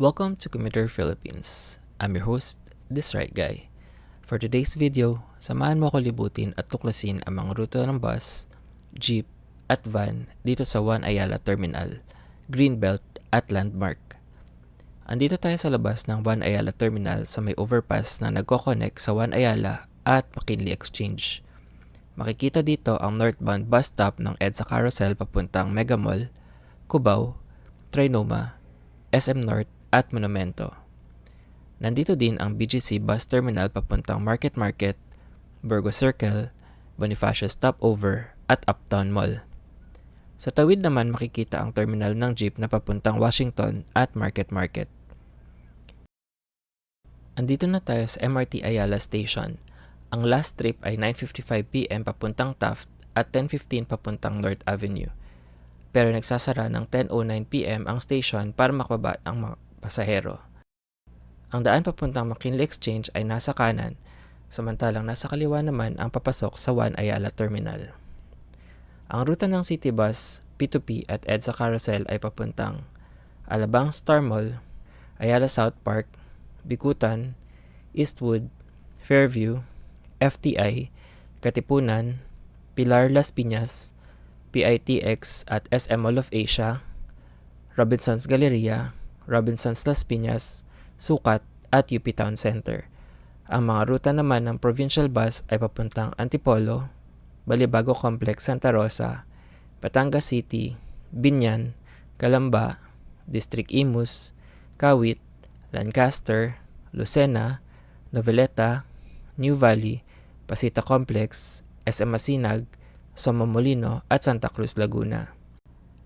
Welcome to Commuter Philippines. I'm your host, This Right Guy. For today's video, samahan mo ako libutin at tuklasin ang mga ruta ng bus, jeep, at van dito sa Juan Ayala Terminal, Greenbelt at Landmark. Andito tayo sa labas ng Juan Ayala Terminal sa may overpass na nagko-connect sa Juan Ayala at McKinley Exchange. Makikita dito ang northbound bus stop ng EDSA Carousel papuntang Mega Mall, Cubao, Trinoma, SM North at Monumento. Nandito din ang BGC bus terminal papuntang Market Market, Burgos Circle, Bonifacio Stopover at Uptown Mall. Sa tawid naman makikita ang terminal ng jeep na papuntang Washington at Market Market. Andito na tayo sa MRT Ayala Station. Ang last trip ay 9.55pm papuntang Taft at 10.15 papuntang North Avenue. Pero nagsasara ng 10.09pm ang station para makababa ang mga pasahero. Ang daan papuntang McKinley Exchange ay nasa kanan, samantalang nasa kaliwa naman ang papasok sa Juan Ayala Terminal. Ang ruta ng City Bus, P2P at EDSA Carousel ay papuntang Alabang Star Mall, Ayala South Park, Bikutan, Eastwood, Fairview, FTI, Katipunan, Pilar Las Piñas, PITX at SM Mall of Asia, Robinson's Galleria, Robinson's Las Piñas, Sukat at UP Town Center. Ang mga ruta naman ng provincial bus ay papuntang Antipolo, Balibago Complex Santa Rosa, Batangas City, Binyan, Calamba, District Imus, Kawit, Lancaster, Lucena, Noveleta, New Valley, Pasita Complex, SM Masinag, Somomolino at Santa Cruz, Laguna.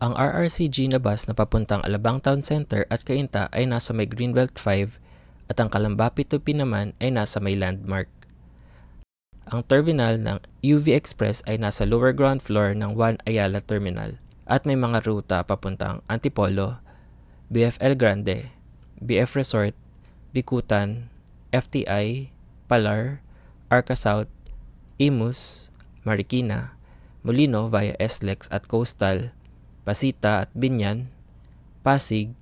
Ang RRCG na bus na papuntang Alabang Town Center at Cainta ay nasa may Greenbelt 5 at ang Kalamba P2P naman ay nasa may Landmark. Ang terminal ng UV Express ay nasa lower ground floor ng Juan Ayala Terminal at may mga ruta papuntang Antipolo, BFL Grande, BF Resort, Bikutan, FTI, Palar, Arca South, Imus, Marikina, Molino via SLEX at Coastal, Pasita at Binyan, Pasig,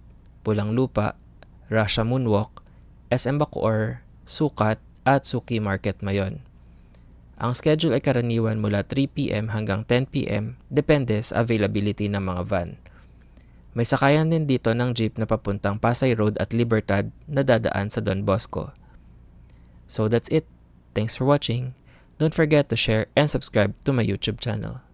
Pulang Lupa, Russia Moonwalk, SM Bacoor, Sukat at Suki Market Mayon. Ang schedule ay karaniwan mula 3pm hanggang 10pm depende sa availability ng mga van. May sakayan din dito ng jeep na papuntang Pasay Road at Libertad na dadaan sa Don Bosco. So that's it. Thanks for watching. Don't forget to share and subscribe to my YouTube channel.